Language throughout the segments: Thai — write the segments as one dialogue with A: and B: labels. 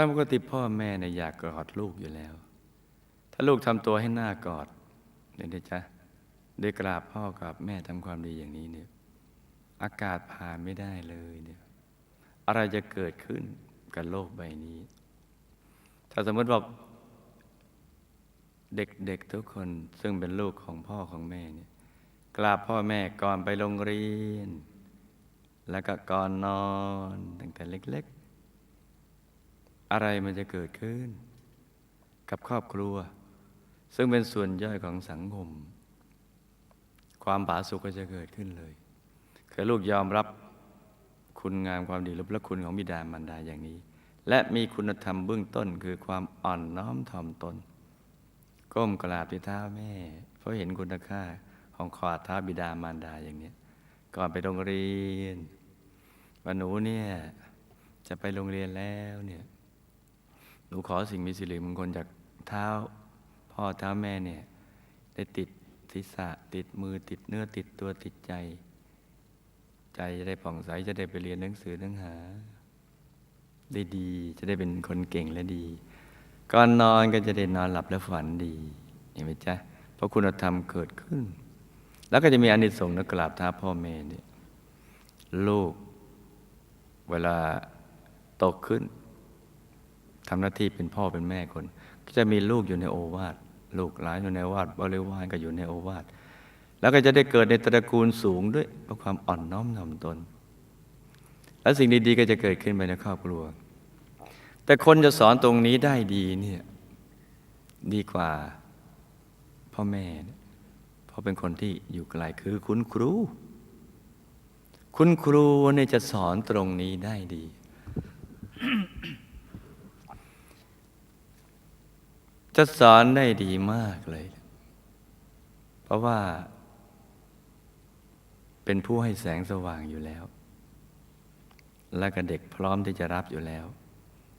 A: ตามปกติพ่อแม่เนี่ยอยากกอดลูกอยู่แล้ว ถ้าลูกทำตัวให้หน้ากอดเนี่ยนะจ๊ะได้กราบพ่อกราบแม่ทำความดีอย่างนี้เนี่ย อากาศผ่านไม่ได้เลยเนี่ยอะไรจะเกิดขึ้นกับโลกใบนี้ ถ้าสมมติว่าเด็กๆทุกคนซึ่งเป็นลูกของพ่อของแม่เนี่ยกราบพ่อแม่ก่อนไปโรงเรียน แล้วก็ก่อนนอนตั้งแต่เล็ก อะไรมันจะเกิดขึ้น กับครอบครัว ซึ่งเป็นส่วนย่อยของสังคม ความผาสุกก็จะเกิดขึ้นเลยคือลูกยอมรับคุณงามความดีและพระคุณของบิดามารดาอย่างนี้ และมีคุณธรรมเบื้องต้นคือความอ่อนน้อมถ่อมตน ก้มกราบที่เท้าแม่ เพราะเห็นคุณค่าของขอดเท้าบิดามารดาอย่างนี้ ก่อนไปโรงเรียนว่าหนูเนี่ยจะไปโรงเรียนแล้วเนี่ย หนูขอสิ่งมีสิริมงคลจากเท้า พ่อเท้าแม่เนี่ยได้ติดศีรษะติดมือติดเนื้อติดตัวติดใจ ใจจะได้ผ่องใสจะได้ไปเรียนหนังสือหนังหา ได้ดีจะได้เป็นคนเก่งและดี ก่อนนอนก็จะได้นอนหลับและฝันดีเห็นไหมจ๊ะเพราะคุณธรรมเกิดขึ้น แล้วก็จะมีอานิสงส์นะกราบเท้าพ่อแม่เนี่ยลูก เวลาโตขึ้น ทำหน้าที่เป็นพ่อเป็นแม่คน ก็จะมีลูกอยู่ในโอวาทลูกหลานอยู่ในวาทบริวารก็อยู่ในโอวาทแล้วก็จะได้เกิดในตระกูลสูงด้วยเพราะความอ่อนน้อมถ่อมตน และสิ่งดีๆก็จะเกิดขึ้นไปในครอบครัว แต่คนจะสอนตรงนี้ได้ดีเนี่ยดีกว่าพ่อแม่เนี่ยเพราะเป็นคนที่อยู่ไกลคือคุณครู คุณครูเนี่ยจะสอนตรงนี้ได้ดี จะสอนได้ดีมากเลย เพราะว่า เป็นผู้ให้แสงสว่างอยู่แล้ว และก็เด็กพร้อมที่จะรับอยู่แล้ว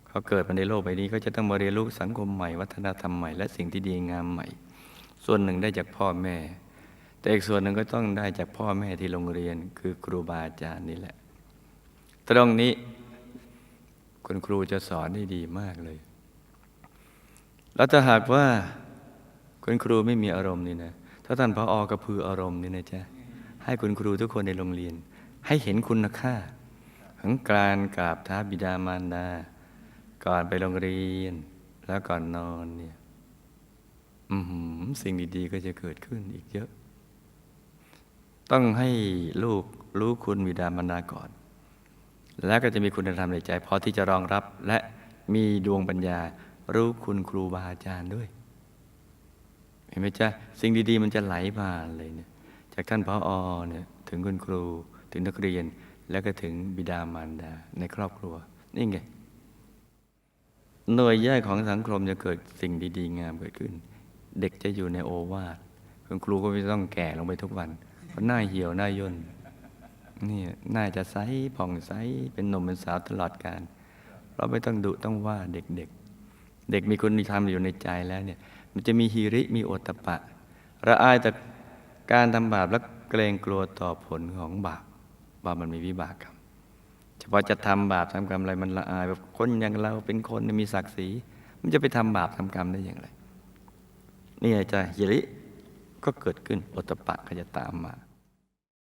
A: เขาเกิดมาในโลกใบนี้ก็จะต้องมาเรียนรู้สังคมใหม่ วัฒนธรรมใหม่ และสิ่งที่ดีงามใหม่ ส่วนหนึ่งได้จากพ่อแม่ แต่อีกส่วนหนึ่งก็ต้องได้จากพ่อแม่ที่โรงเรียน คือครูบาอาจารย์นี่แหละ ตรงนี้ คุณครูจะสอนได้ดีมากเลย แล้วถ้าหากว่าคุณครูไม่มีอารมณ์นี่นะถ้าท่านพออกระพืออารมณ์นี่นะจ๊ะให้คุณครูทุกคนในโรงเรียน ให้เห็นคุณค่าของการกราบท้าบิดามารดาก่อนไปโรงเรียน แล้วก่อนนอนเนี่ยอือหือสิ่งดีๆก็จะเกิดขึ้นอีกเยอะ ต้องให้ลูกรู้คุณบิดามารดาก่อน แล้วก็จะมีคุณธรรมในใจพอที่จะรองรับและมีดวงปัญญา รู้คุณครูบาอาจารย์ด้วย เห็นไหมจ๊ะสิ่งดีๆ มันจะไหลมาเลยเนี่ยจากท่านพออเนี่ยถึงคุณครูถึงนักเรียนแล้วก็ถึงบิดามารดาในครอบครัว นี่ไงหน่วยย่อยของสังคมจะเกิดสิ่งดีๆ งามเกิดขึ้น เด็กจะอยู่ในโอวาทคุณครูก็ไม่ต้องแก่ลงไปทุกวัน เพราะหน้าเหี่ยวหน้าย่นนี่น่าจะใสผ่องใสเป็นหนุ่มเป็นสาวตลอดการ เราไม่ต้องดุต้องว่าเด็ก เด็กมีคุณธรรมอยู่ในใจแล้วเนี่ยมันจะมีฮีริมีโอตปะ ระอายแต่การทำบาปและเกรงกลัวต่อผลของบาปว่ามันมีวิบากกรรมเฉพาะจะทำบาปทำกรรมอะไรมันละอายแบบคนอย่างเราเป็นคนมีศักดิ์ศรีมันจะไปทำบาปทำกรรมได้อย่างไรนี่จะฮิริก็เกิดขึ้นโอตตปะก็จะตามมา